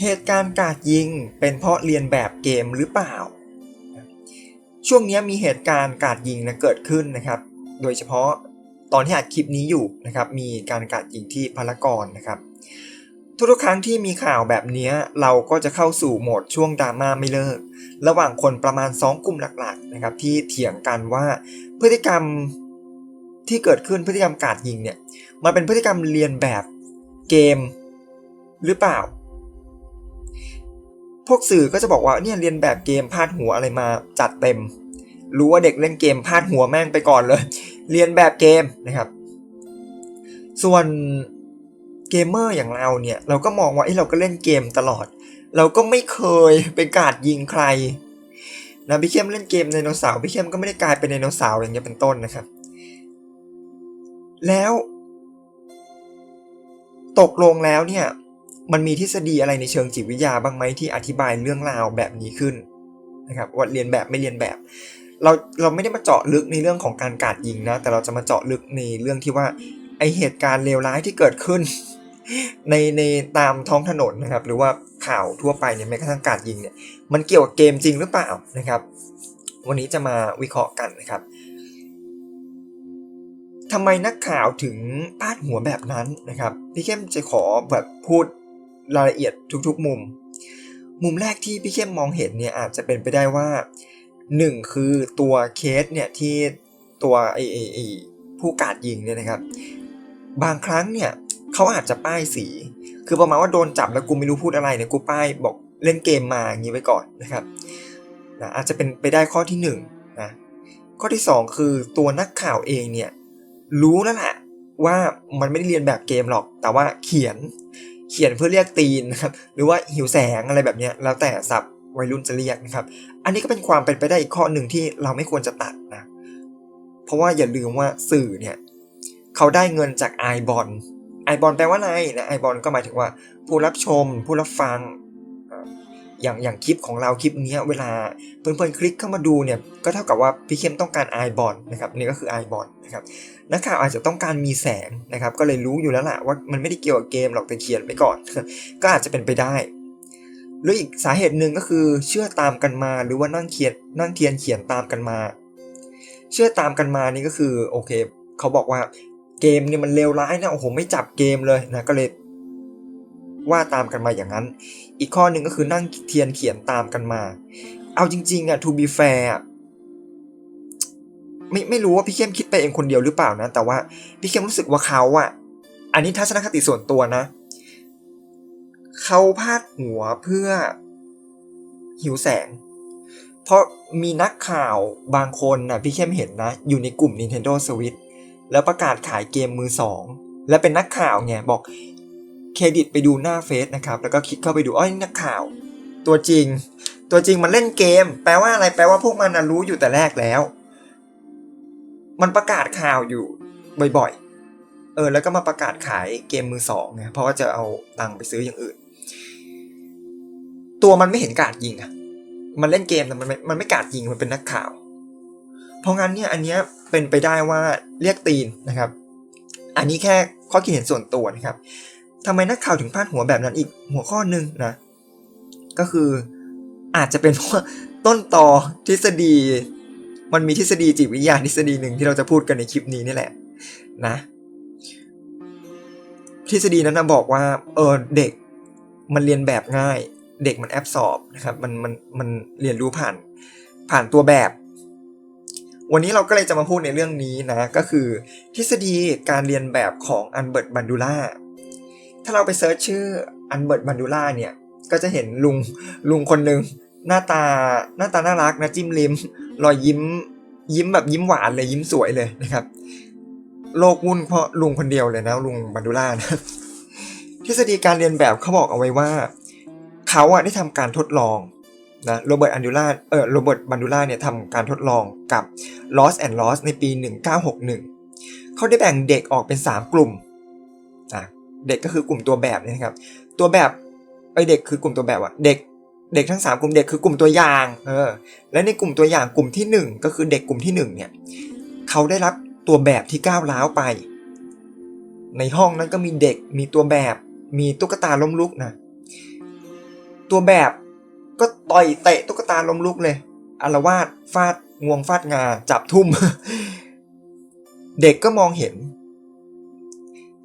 เหตุการณ์กราดยิงเป็นเพราะเรียนแบบเกมหรือเปล่า ช่วงนี้มีเหตุการณ์กราดยิงนะเกิดขึ้นนะครับ โดยเฉพาะตอนที่อัดคลิปนี้อยู่นะครับ มีการกาดยิงที่พารากอนนะครับ ทุกๆครั้งที่มีข่าวแบบนี้เราก็จะเข้าสู่โหมดช่วงดราม่าไม่เลิก ระหว่างคนประมาณ 2 กลุ่มหลักๆนะครับที่เถียงกันว่าพฤติกรรมที่เกิดขึ้นพฤติกรรมกราดยิงเนี่ยมันเป็นพฤติกรรมเรียนแบบเกมหรือเปล่า พวกสื่อก็จะบอกว่าเนี่ยเรียนแบบเกมพาดหัวอะไรมาจัดเต็ม รู้ว่าเด็กเล่นเกมพาดหัวแม่งไปก่อนเลย เรียนแบบเกมนะครับ ส่วนเกมเมอร์อย่างเราเนี่ยเราก็มองว่าเอ้เราก็เล่นเกมตลอด เราก็ไม่เคยไปกาดยิงใครนะพี่เข้มเล่นเกมไดโนเสาร์พี่เข้มก็ไม่ได้กลายเป็นไดโนเสาร์อย่างเงี้ยเป็นต้นนะครับ แล้ว ตกลงแล้วเนี่ย มันมีทฤษฎีอะไรในเชิงจิตวิทยาบ้างไหมที่อธิบายเรื่องราวแบบนี้ขึ้นนะครับว่าเรียนแบบไม่เรียนแบบ เราเราไม่ได้มาเจาะลึกในเรื่องของการกราดยิงนะ แต่เราจะมาเจาะลึกในเรื่องที่ว่าไอเหตุการณ์เลวร้ายที่เกิดขึ้น ในในตามท้องถนนนะครับ หรือว่าข่าวทั่วไปเนี่ยแม้กระทั่งการยิงเนี่ยมันเกี่ยวกับเกมจริงหรือเปล่านะครับ วันนี้จะมาวิเคราะห์กันนะครับทำไมนักข่าวถึงพาดหัวแบบนั้นนะครับ พี่เข้มจะขอแบบพูด รายละเอียดทุกๆ มุม มุมแรกที่พี่เข้มมองเห็นเนี่ยอาจจะเป็นไปได้ว่าหนึ่งคือตัวเคสเนี่ยที่ตัวไอไอไอผู้กาดยิงเนี่ยนะครับ บางครั้งเนี่ยเขาอาจจะป้ายสี คือประมาณว่าโดนจับแล้วกูไม่รู้พูดอะไรเนี่ยกูป้ายบอกเล่นเกมมาอย่างนี้ไว้ก่อนนะครับนะอาจจะเป็นไปได้ข้อที่1นงนะข้อที่ 2 คือตัวนักข่าวเองเนี่ยรู้แล้วแหละว่ามันไม่ได้เรียนแบบเกมหรอก แต่ว่าเขียน เขียนเพื่อเรียกตีนนะครับหรือว่าหิวแสงอะไรแบบนี้แล้วแต่ศัพท์วัยรุ่นจะเรียกนะครับ อันนี้ก็เป็นความเป็นไปได้อีกข้อหนึ่งที่เราไม่ควรจะตัดนะ เพราะว่าอย่าลืมว่าสื่อเนี่ยเขาได้เงินจากไอบอลไอบอลแปลว่าอะไรนะไอบอลก็หมายถึงว่าผู้รับชม ผู้รับฟัง อย่างอย่างคลิปของเราคลิปนี้เวลาเพื่อนๆคลิกเข้ามาดูเนี่ยก็เท่ากับว่าพี่เข้มต้องการไอบอลนะครับนี่ก็คือไอบอลนะครับนักข่าวอาจจะต้องการมีแสงนะครับก็เลยรู้อยู่แล้วแหละว่ามันไม่ได้เกี่ยวกับเกมหรอกแต่เขียนไปก่อน ก็อาจจะเป็นไปได้หรืออีกสาเหตุหนึ่งก็คือเชื่อตามกันมาหรือว่านั่งเขียนนั่งเทียนเขียนตามกันมา เชื่อตามกันมานี่ก็คือโอเคเขาบอกว่าเกมเนี่ยมันเลวร้ายนะโอ้โหไม่จับเกมเลยนะก็เลย ว่าตามกันมาอย่างนั้น อีกข้อหนึ่งก็คือนั่งเทียนเขียนตามกันมา เอาจริง ๆอะ to be fair ไม่ไม่รู้ว่าพี่เข้มคิดไปเองคนเดียวหรือเปล่านะ แต่ว่าพี่เข้มรู้สึกว่าเขาอะอันนี้ทัศนคติส่วนตัวนะ เขาพาดหัวเพื่อหิวแสง เพราะมีนักข่าวบางคนนะพี่เข้มเห็นนะ อยู่ในกลุ่ม Nintendo Switch แล้วประกาศขายเกมมือสอง และเป็นนักข่าวไงบอก เครดิตไปดูหน้าเฟซนะครับ แล้วก็คลิกเข้าไปดูอ้อยนักข่าว ตัวจริง ตัวจริงมันเล่นเกม แปลว่าอะไรแปลว่าพวกมันรู้อยู่แต่แรกแล้ว มันประกาศข่าวอยู่บ่อยๆ เออ แล้วก็มาประกาศขายเกมมือสองไงเพราะว่าจะเอาตังค์ไปซื้ออย่างอื่น ตัวมันไม่เห็นการดยิงอะมันเล่นเกมแต่มันไม่มันไม่การดยิงมันเป็นนักข่าว เพราะงั้นเนี่ยอันเนี้ยเป็นไปได้ว่าเรียกตีนนะครับ อันนี้แค่ข้อคิดเห็นส่วนตัวนะครับ ทำไมนักข่าวถึงพาดหัวแบบนั้นอีกหัวข้อหนึ่งนะ ก็คืออาจจะเป็นเพราะต้นต่อทฤษฎี มันมีทฤษฎีจิตวิทยาทฤษฎีหนึ่งที่เราจะพูดกันในคลิปนี้นี่แหละ นะ ทฤษฎีนั้นนะบอกว่า เออเด็กมันเรียนแบบง่าย เด็กมันแอบสอบนะครับมันมันมันเรียนรู้ผ่านผ่านตัวแบบ วันนี้เราก็เลยจะมาพูดในเรื่องนี้นะ ก็คือ ทฤษฎีการเรียนแบบของอันเบิร์ตบันดูล่า ถ้าเราไปเซิร์ชชื่ออันเบิร์ตบันดูล่าเนี่ย ก็จะเห็นลุงลุงคนหนึ่งหน้าตาหน้าตาน่ารักนะจิ้มลิ้มรอยยิ้มยิ้มแบบยิ้มหวานเลยยิ้มสวยเลยนะครับ โลกวุ่นเพราะลุงคนเดียวเลยนะลุงบันดูล่านะทฤษฎีการเรียนแบบเขาบอกเอาไว้ว่า เขาอะได้ทำการทดลองนะโรเบิร์ตอันดูล่าเออโรเบิร์ตบันดูล่าเนี่ยทำการทดลองกับ Lost and Lost ในปี 1961 เขาได้แบ่งเด็กออกเป็น 3 กลุ่มนะ เด็กก็คือกลุ่มตัวแบบนี่ครับตัวแบบไอเด็กคือกลุ่มตัวแบบอะเด็กเด็กทั้ง 3 กลุ่มเด็กคือกลุ่มตัวอย่างเออและในกลุ่มตัวอย่างกลุ่มที่ 1 ก็คือเด็กกลุ่มที่1เนี่ยเขาได้รับตัวแบบที่ก้าวร้าวไป ในห้องนั้นก็มีเด็กมีตัวแบบมีตุ๊กตาล้มลุกนะตัวแบบก็ต่อยเตะตุ๊กตาล้มลุกเลยอารวาสฟาดงวงฟาดงาจับทุ่ม เด็กก็มองเห็น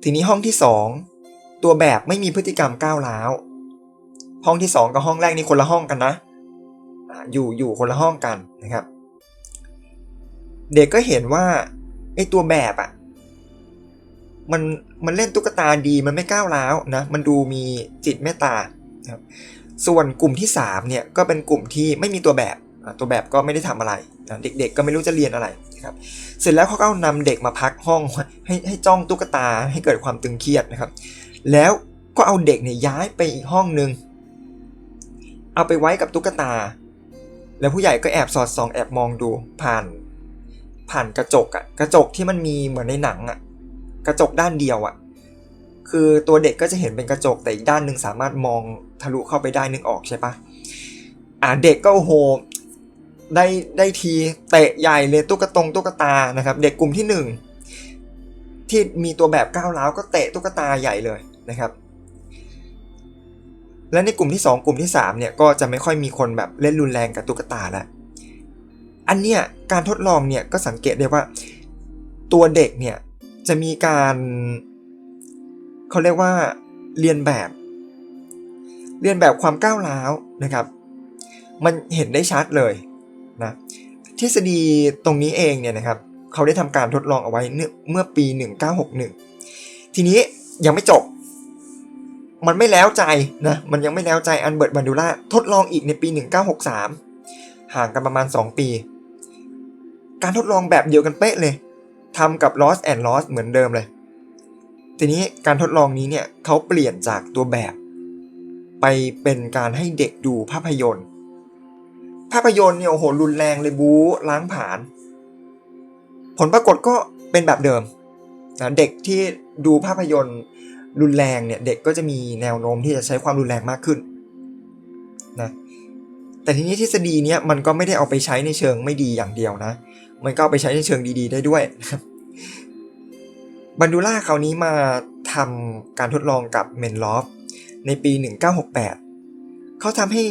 ทีนี้ห้องที่สอง ตัวแบบไม่มีพฤติกรรมก้าวร้าว ห้องที่สองกับห้องแรกนี่คนละห้องกันนะ อยู่อยู่คนละห้องกันนะครับ เด็กก็เห็นว่าไอ้ตัวแบบอะ่ะมันมันเล่นตุ๊กตาดีมันไม่ก้าวร้าวนะมันดูมีจิตเมตตาครับส่วนกลุ่มที่สามเนี่ยก็เป็นกลุ่มที่ไม่มีตัวแบบตัวแบบก็ไม่ได้ทำอะไรนะเด็กๆ ก็ไม่รู้จะเรียนอะไรนะครับเสร็จแล้วเขาก็เอานำเด็กมาพักห้องให้ให้จ้องตุ๊กตาให้เกิดความตึงเครียดนะครับ แล้วก็เอาเด็กเนี่ยย้ายไปอีกห้องหนึ่งเอาไปไว้กับตุ๊กตา แล้วผู้ใหญ่ก็แอบสอดส่องแอบมองดูผ่าน ผ่านกระจกอะกระจกที่มันมีเหมือนในหนังอะกระจกด้านเดียวอะคือตัวเด็กก็จะเห็นเป็นกระจกแต่อีกด้านหนึ่งสามารถมองทะลุเข้าไปได้นึกออกใช่ปะอ่าเด็กก็โอ้โหได้ได้ทีเตะใหญ่เลยตุ๊กตงตุ๊กตานะครับ เด็กกลุ่มที่หนึ่งที่มีตัวแบบก้าวร้าวก็เตะตุ๊กตาใหญ่เลย นะครับและในกลุ่มที่ 2 กลุ่มที่ 3 เนี่ยก็จะไม่ค่อยมีคนแบบเล่นรุนแรงกับตุ๊กตาล้วอันเนี้ยการทดลองเนี่ยก็สังเกตได้ว่า ตัวเด็กเนี่ยจะมีการเขาเรียกว่าเรียนแบบ เรียนแบบความก้าวร้าวนะครับ มันเห็นได้ชัดเลยนะทฤษฎีตรงนี้เองเนี่ยนะครับเขาได้ทำการทดลองเอาไว้เมื่อปี 1961 ทีนี้ยังไม่จบ มันไม่แล้วใจนะ มันยังไม่แล้วใจอันเบิร์ตบันดูล่าทดลองอีกในปี 1963 ห่างกันประมาณ 2 ปี การทดลองแบบเดียวกันเป๊ะเลยทำกับ Lost and Lost เหมือนเดิมเลย ทีนี้การทดลองนี้เนี่ยเขาเปลี่ยนจากตัวแบบ ไปเป็นการให้เด็กดูภาพยนตร์ ภาพยนตร์เนี่ยโอ้โหรุนแรงเลยบู๊ล้างผาญผลปรากฏก็เป็นแบบเดิมนะเด็กที่ดูภาพยนตร์ รุนแรงเนี่ยเด็กก็จะมีแนวโน้มที่จะใช้ความรุนแรงมากขึ้นนะแต่ทีนี้ทฤษฎีเนี้ยมันก็ไม่ได้เอาไปใช้ในเชิงไม่ดีอย่างเดียวนะ มันก็เอาไปใช้ในเชิงดีๆ ได้ด้วยนะบันดูล่าคราวนี้มาทำการทดลองกับเมนลอฟในปี 1968 เขาทำให้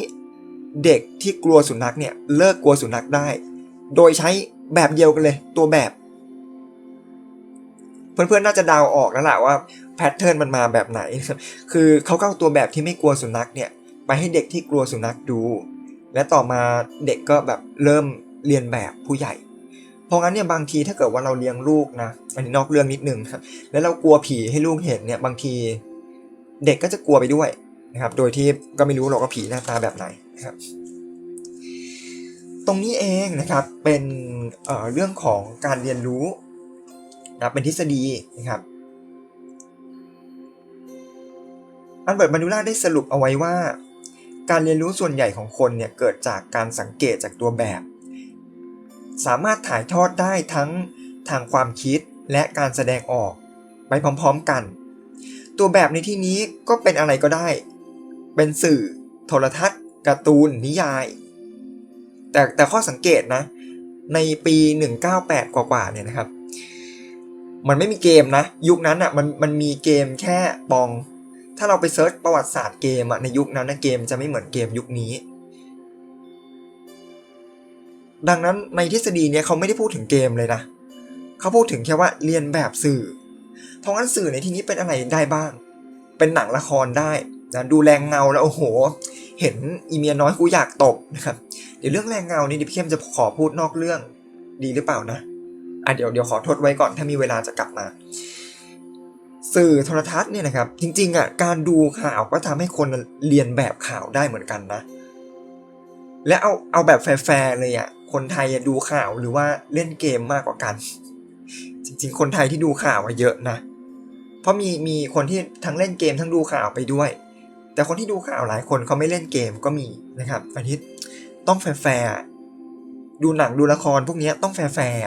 เด็กที่กลัวสุนัขเนี่ยเลิกกลัวสุนัขได้ โดยใช้แบบเดียวกันเลยตัวแบบ เพื่อนๆน่าจะเดาออกแล้วแหละว่า แพทเทิร์นมันมาแบบไหน คือเขาก็เอาตัวแบบที่ไม่กลัวสุนัขเนี่ยไปให้เด็กที่กลัวสุนัขดู และต่อมาเด็กก็แบบเริ่มเรียนแบบผู้ใหญ่ เพราะงั้นเนี่ยบางทีถ้าเกิดว่าเราเลี้ยงลูกนะอันนี้นอกเรื่องนิดนึงครับแล้วเรากลัวผีให้ลูกเห็นเนี่ยบางทีเด็กก็จะกลัวไปด้วยนะครับ โดยที่ก็ไม่รู้หรอกว่าผีหน้าตาแบบไหนนะครับ ตรงนี้เองนะครับเป็นเเรื่องของการเรียนรู้นะเป็นทฤษฎีนะครับ อันเบิร์ตมานูล่าได้สรุปเอาไว้ว่า การเรียนรู้ส่วนใหญ่ของคนเนี่ยเกิดจากการสังเกตจากตัวแบบ สามารถถ่ายทอดได้ทั้งทางความคิดและการแสดงออก ไปพร้อมๆกัน ตัวแบบในที่นี้ก็เป็นอะไรก็ได้ เป็นสื่อ โทรทัศน์การ์ตูน นิยาย แต่แต่ข้อสังเกตนะ ในปี 198 กว่าๆเนี่ยนะครับ มันไม่มีเกมนะ ยุคนั้นอะ่ะมันมันมีเกมแค่ปอง ถ้าเราไปเซิร์ชประวัติศาสตร์เกมอะในยุคนั้นนะเกมจะไม่เหมือนเกมยุคนี้ ดังนั้นในทฤษฎีเนี้ยเขาไม่ได้พูดถึงเกมเลยนะ เขาพูดถึงแค่ว่าเรียนแบบสื่อ เพราะงั้นสื่อในที่นี้เป็นอะไรได้บ้าง เป็นหนังละครได้นะดูแรงเงาแล้วโอ้โห เห็นอีเมียน้อยกูอยากตบนะครับ เดี๋ยวเรื่องแรงเงานี่ดิพี่เข้มจะขอพูดนอกเรื่องดีหรือเปล่านะ อะเดี๋ยวเดี๋ยวขอทดไว้ก่อนถ้ามีเวลาจะกลับมา สื่อโทรทัศน์เนี่ยนะครับ จริงๆอะการดูข่าวก็ทำให้คนเรียนแบบข่าวได้เหมือนกันนะ และเอาเอาแบบแฟร์เลยอะคนไทยดูข่าวหรือว่าเล่นเกมมากกว่ากัน จริง ๆ คนไทยที่ดูข่าวเยอะนะ เพราะมีมีคนที่ทั้งเล่นเกมทั้งดูข่าวไปด้วย แต่คนที่ดูข่าวหลายคนเขาไม่เล่นเกมก็มีนะครับอันนี้ต้องแฟร์ดูหนังดูละครพวกนี้ต้องแฟร์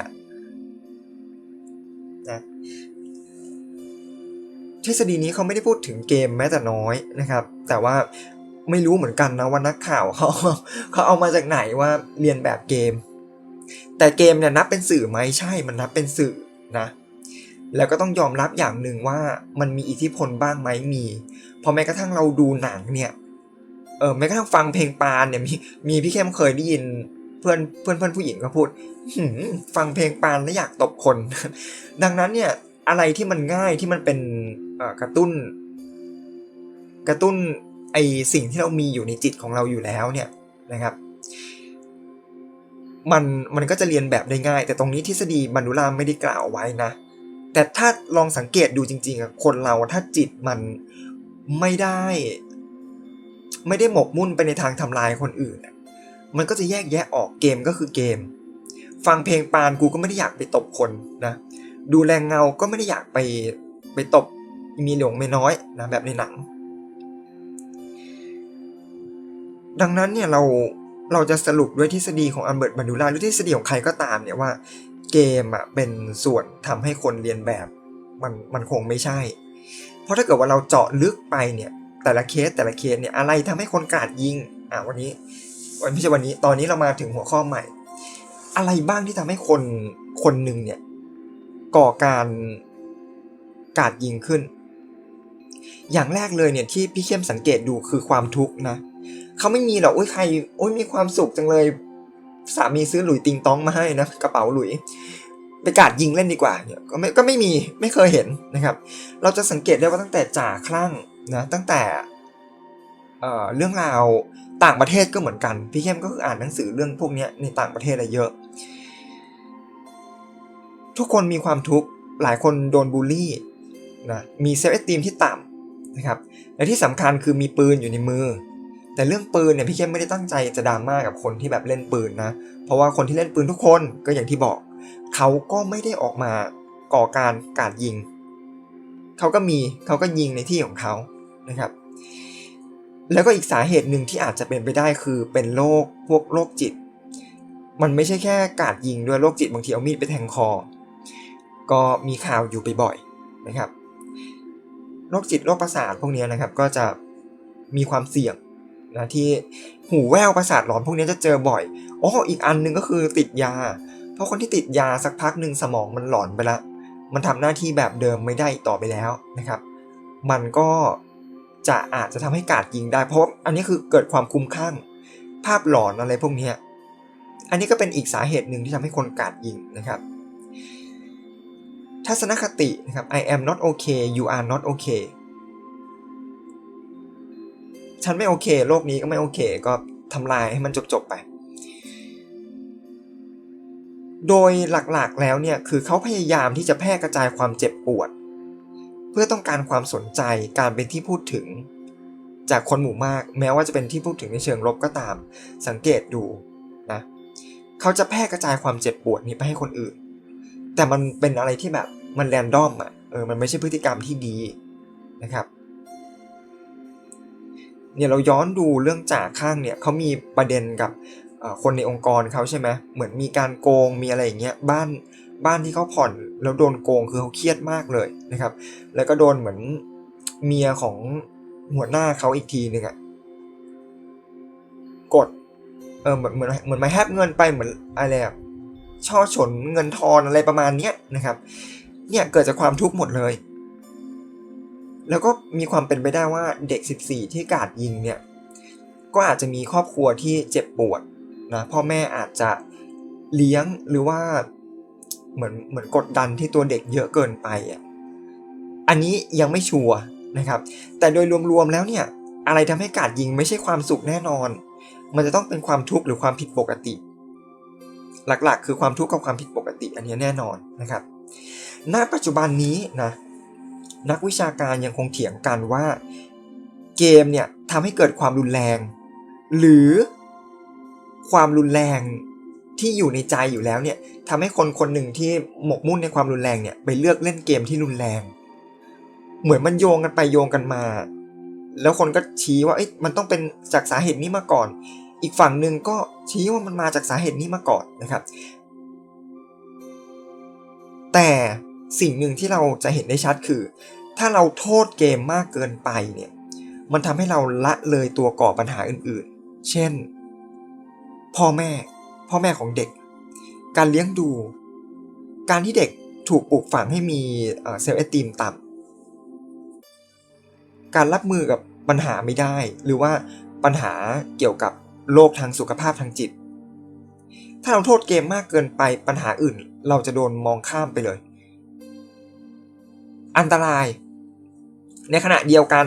ทฤษฎีนี้เขาไม่ได้พูดถึงเกมแม้แต่น้อยนะครับ แต่ว่าไม่รู้เหมือนกันนะว่านักข่าวเขาเขาเอามาจากไหนว่าเรียนแบบเกม แต่เกมเนี่ยนับเป็นสื่อไหมใช่มันนับเป็นสื่อนะ แล้วก็ต้องยอมรับอย่างหนึ่งว่ามันมีอิทธิพลบ้างไหมมีพอแม้กระทั่งเราดูหนังเนี่ยเออแม้กระทั่งฟังเพลงปานเนี่ยมีมีพี่เข้มเคยได้ยินเพื่อนเพื่อนเพื่อนผู้หญิงก็พูดฟังเพลงปานแล้วอยากตบคน ดังนั้นเนี่ยอะไรที่มันง่ายที่มันเป็น กระตุ้น กระตุ้นไอสิ่งที่เรามีอยู่ในจิตของเราอยู่แล้วเนี่ยนะครับ มันมันก็จะเรียนแบบได้ง่าย แต่ตรงนี้ทฤษฎีบรรลุรามไม่ได้กล่าวไว้นะ แต่ถ้าลองสังเกตดูจริงๆอะคนเราถ้าจิตมันไม่ได้ ไม่ได้หมกมุ่นไปในทางทำลายคนอื่น มันก็จะแยกแยะออกเกมก็คือเกม ฟังเพลงปานกูก็ไม่ได้อยากไปตบคนนะ ดูแรงเงาก็ไม่ได้อยากไปไปตบ มีหลวงไม่น้อยนะแบบในหนัง ดังนั้นเนี่ยเราเราจะสรุปด้วยทฤษฎีของอัลเบิร์ตบันดูลาหรือทฤษฎีของใครก็ตามเนี่ยว่าเกมอะเป็นส่วนทำให้คนเรียนแบบมันมันคงไม่ใช่ เพราะถ้าเกิดว่าเราเจาะลึกไปเนี่ยแต่ละเคสแต่ละเคสเนี่ยอะไรทำให้คนกราดยิงอะวันนี้วันไม่ใช่วันนี้ตอนนี้เรามาถึงหัวข้อใหม่ อะไรบ้างที่ทำให้คนคนหนึ่งเนี่ยก่อการกราดยิงขึ้น อย่างแรกเลยเนี่ยที่พี่เข้มสังเกตดูคือความทุกข์นะเขาไม่มีหรอกโอ้ยใครโอ้ยมีความสุขจังเลยสามีซื้อหลุยติงตองมาให้นะกระเป๋าหลุยไปกาดยิงเล่นดีกว่าเนี่ยก็ไม่ก็ไม่มีไม่เคยเห็นนะครับ เราจะสังเกตได้ว่าตั้งแต่จ่าคลั่งนะตั้งแต่เอ่อเรื่องราวต่างประเทศก็เหมือนกัน พี่เข้มก็คืออ่านหนังสือเรื่องพวกนี้ในต่างประเทศอะไรเยอะ ทุกคนมีความทุกข์หลายคนโดนบูลลี่นะมีเซลล์เอสตีมที่ต่ำ นะครับและที่สำคัญคือมีปืนอยู่ในมือ แต่เรื่องปืนเนี่ยพี่เข้มไม่ได้ตั้งใจจะดราม่ากับคนที่แบบเล่นปืนนะเพราะว่าคนที่เล่นปืนทุกคนก็อย่างที่บอก เขาก็ไม่ได้ออกมาก่อการกาดยิง เขาก็มีเขาก็ยิงในที่ของเขานะครับ แล้วก็อีกสาเหตุหนึ่งที่อาจจะเป็นไปได้คือเป็นโรคพวกโรคจิต มันไม่ใช่แค่กาดยิงด้วยโรคจิตบางทีเอามีดไปแทงคอ ก็มีข่าวอยู่บ่อยๆนะครับ โรคจิตโรคประสาทพวกนี้นะครับ ก็จะมีความเสี่ยงนะที่หูแววประสาทหลอนพวกนี้จะเจอบ่อยอ๋ออีกอันหนึงก็คือติดยา เพราะคนที่ติดยาสักพักหนึ่งสมองมันหลอนไปละ มันทำหน้าที่แบบเดิมไม่ได้ต่อไปแล้วนะครับ มันก็จะอาจจะทำให้กราดยิงได้ เพราะอันนี้คือเกิดความคุ้มข้างภาพหลอนอะไรพวกนี้อันนี้ก็เป็นอีกสาเหตุหนึ่งที่ทำให้คนกราดยิงนะครับ ทัศนคตินะครับ I am not okay you are not okay ฉันไม่โอเค โลกนี้ก็ไม่โอเค ก็ทำลายให้มันจบๆไป โดยหลักๆแล้วเนี่ย คือเขาพยายามที่จะแพร่กระจายความเจ็บปวด เพื่อต้องการความสนใจการเป็นที่พูดถึง จากคนหมู่มาก แม้ว่าจะเป็นที่พูดถึงในเชิงลบก็ตาม สังเกตดูนะเขาจะแพร่กระจายความเจ็บปวดนี้ไปให้คนอื่น แต่มันเป็นอะไรที่แบบมันแรนดอมอะเออมันไม่ใช่พฤติกรรมที่ดีนะครับเนี่ยเราย้อนดูเรื่องจ่าข้างเนี่ยเขามีประเด็นกับคนในองค์กรเขาใช่ไหมเหมือนมีการโกงมีอะไรอย่างเงี้ยบ้านบ้านที่เขาผ่อนแล้วโดนโกงคือเขาเครียดมากเลยนะครับ แล้วก็โดนเหมือนเมียของหัวหน้าเขาอีกทีหนึ่งอะกดเออเหมือนเหมือนเหมือนมาแฮปเงินไปเหมือนอะไรอะ ช่อฉนเงินทอนอะไรประมาณเนี้ยนะครับ เนี่ยเกิดจากความทุกข์หมดเลย แล้วก็มีความเป็นไปได้ว่าเด็ก 14 ที่กาดยิงเนี่ยก็อาจจะมีครอบครัวที่เจ็บปวดนะพ่อแม่อาจจะเลี้ยงหรือว่าเหมือนเหมือนกดดันที่ตัวเด็กเยอะเกินไปอะอันนี้ยังไม่ชัวร์นะครับ แต่โดยรวมๆแล้วเนี่ยอะไรทำให้กาดยิงไม่ใช่ความสุขแน่นอน มันจะต้องเป็นความทุกข์หรือความผิดปกติ หลักๆ คือความทุกข์กับความผิดปกติอันนี้แน่นอนนะครับ ณ ปัจจุบันนี้นะนักวิชาการยังคงเถียงกันว่าเกมเนี่ยทำให้เกิดความรุนแรง หรือความรุนแรงที่อยู่ในใจอยู่แล้วเนี่ยทำให้คนคนหนึ่งที่หมกมุ่นในความรุนแรงเนี่ยไปเลือกเล่นเกมที่รุนแรง เหมือนมันโยงกันไปโยงกันมา แล้วคนก็ชี้ว่าเอ๊ะมันต้องเป็นจากสาเหตุนี้มาก่อน อีกฝั่งหนึ่งก็ชี้ว่ามันมาจากสาเหตุนี้มาก่อนนะครับ แต่สิ่งหนึ่งที่เราจะเห็นได้ชัดคือ ถ้าเราโทษเกมมากเกินไปเนี่ยมันทำให้เราละเลยตัวก่อปัญหาอื่นๆ เช่น พ่อแม่ พ่อแม่ของเด็ก การเลี้ยงดู การที่เด็กถูกปลูกฝังให้มีเซลล์เอสตีมต่ำการรับมือกับปัญหาไม่ได้ หรือว่าปัญหาเกี่ยวกับ โรคทางสุขภาพทางจิต ถ้าเราโทษเกมมากเกินไปปัญหาอื่น เราจะโดนมองข้ามไปเลย อันตราย ในขณะเดียวกัน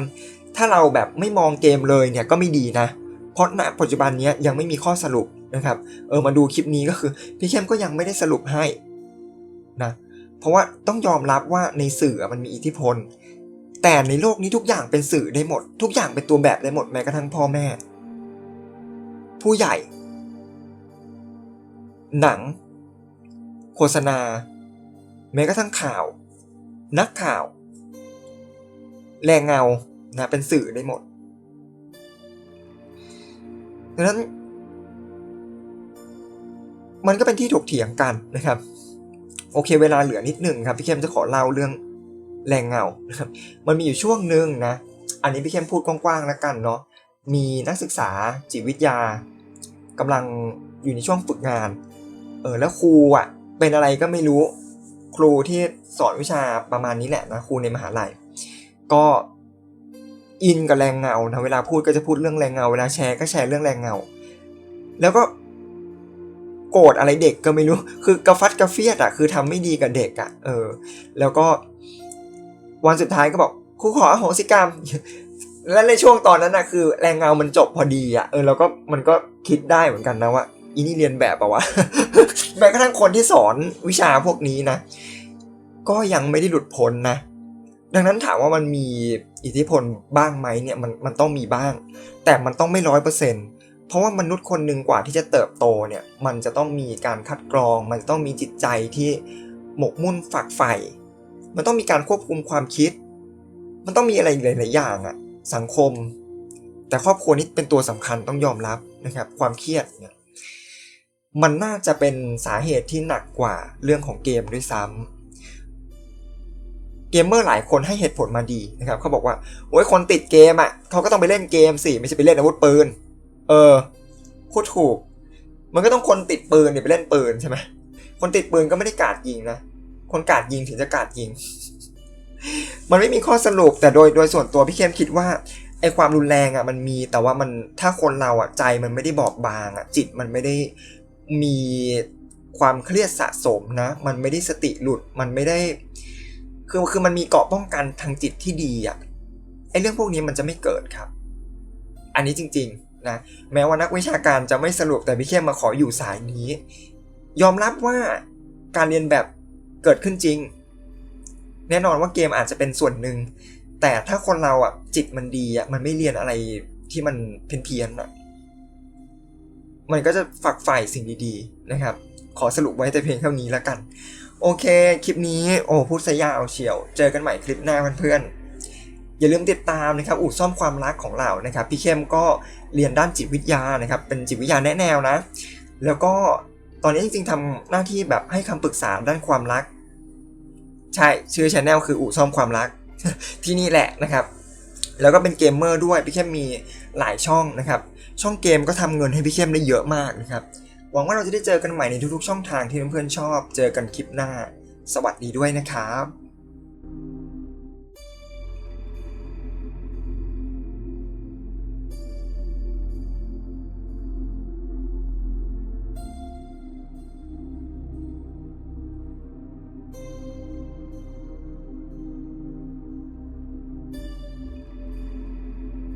ถ้าเราแบบไม่มองเกมเลยเนี่ยก็ไม่ดีนะ เพราะณปัจจุบันนี้ยังไม่มีข้อสรุปนะครับ เออมาดูคลิปนี้ก็คือพี่เข้มก็ยังไม่ได้สรุปให้นะ เพราะว่าต้องยอมรับว่าในสื่อมันมีอิทธิพล แต่ในโลกนี้ทุกอย่างเป็นสื่อได้หมด ทุกอย่างเป็นตัวแบบได้หมดแม้กระทั่งพ่อแม่ ผู้ใหญ่ หนัง โฆษณา แม้กระทั่งข่าว นักข่าว แรงเงานะเป็นสื่อได้หมดดังนั้น มันก็เป็นที่ถกเถียงกันนะครับ โอเค เวลาเหลือนิดหนึ่งครับ พี่เข้มจะขอเล่าเรื่องแรงเงานะครับ มันมีอยู่ช่วงหนึ่งนะ อันนี้พี่เข้มพูดกว้างๆแล้วกันเนาะ มีนักศึกษาจิตวิทยา กำลังอยู่ในช่วงฝึกงาน เออแล้วครูอะ เป็นอะไรก็ไม่รู้ ครูที่สอนวิชาประมาณนี้แหละนะครูในมหาลัย ก็อินกับแรงเงานะเวลาพูดก็จะพูดเรื่องแรงเงา เวลาแชร์ก็แชร์เรื่องแรงเงา แล้วก็โกรธอะไรเด็กก็ไม่รู้ คือกระฟัดกระเฟียดอะคือทำไม่ดีกับเด็กอะเออ แล้วก็วันสุดท้ายก็บอกครูขออโหสิกรรม และในช่วงตอนนั้นนะคือแรงเงามันจบพอดีอะเออแล้วก็มันก็คิดได้เหมือนกันนะว่าอีนี่เรียนแบบปะวะแม้กระทั่งคนที่สอนวิชาพวกนี้นะ ก็ยังไม่ได้หลุดพ้นนะ ดังนั้นถามว่ามันมีอิทธิพลบ้างไหมเนี่ยมันมันต้องมีบ้าง แต่มันต้องไม่ร้อยเปอร์เซ็นต์เพราะว่ามนุษย์คนหนึ่งกว่าที่จะเติบโตเนี่ย มันจะต้องมีการคัดกรอง มันจะต้องมีจิตใจที่หมกมุ่นฝักใฝ่ มันต้องมีการควบคุมความคิด มันต้องมีอะไรหลายๆอย่างอะ สังคม แต่ครอบครัวนี่เป็นตัวสำคัญต้องยอมรับนะครับ ความเครียดเนี่ยมันน่าจะเป็นสาเหตุที่หนักกว่าเรื่องของเกมด้วยซ้ำเกมเมอร์หลายคนให้เหตุผลมาดีนะครับเขาบอกว่าโอ้ยคนติดเกมอะเขาก็ต้องไปเล่นเกมสิไม่ใช่ไปเล่นอาวุธปืน เออพูดถูก มันก็ต้องคนติดปืนเนี่ยไปเล่นปืนใช่ไหมคนติดปืนก็ไม่ได้กาดยิงนะคนกาดยิงถึงจะกาดยิง มันไม่มีข้อสรุปแต่โดยโดยส่วนตัวพี่เข้มคิดว่าไอความรุนแรงอะมันมีแต่ว่ามันถ้าคนเราอะใจมันไม่ได้บอบบางอะจิตมันไม่ได้มีความเครียดสะสมนะ มันไม่ได้สติหลุดมันไม่ได้ คือคือมันมีเกราะป้องกันทางจิตที่ดีอะไอเรื่องพวกนี้มันจะไม่เกิดครับ อันนี้จริงๆนะแม้ว่านักวิชาการจะไม่สรุปแต่พี่เข้มมาขออยู่สายนี้ ยอมรับว่าการเรียนแบบเกิดขึ้นจริง แน่นอนว่าเกมอาจจะเป็นส่วนหนึ่ง แต่ถ้าคนเราอะจิตมันดีอะมันไม่เรียนอะไรที่มันเพี้ยนๆอะมันก็จะฝักใฝ่สิ่งดีๆนะครับ ขอสรุปไว้แต่เพียงเท่านี้แล้วกัน โอเค คลิปนี้โอ้พูดซะยาวเฉียว เจอกันใหม่คลิปหน้าเพื่อนๆ อย่าลืมติดตามนะครับ อู่ซ่อมความรักของเรานะครับ พี่เข้มก็เรียนด้านจิตวิทยานะครับ เป็นจิตวิทยาแนะแนวนะ แล้วก็ตอนนี้จริงๆทำหน้าที่แบบให้คำปรึกษาด้านความรัก ใช่ชื่อช anel คืออู่ซ่อมความรัก ที่นี่แหละนะครับ แล้วก็เป็นเกมเมอร์ด้วยพี่เข้มมีหลายช่องนะครับ ช่องเกมก็ทำเงินให้พี่เข้มได้เยอะมากนะครับหวังว่าเราจะได้เจอกันใหม่ในทุกๆ ช่องทางที่เพื่อนๆชอบ เจอกันคลิปหน้า สวัสดีด้วยนะครับ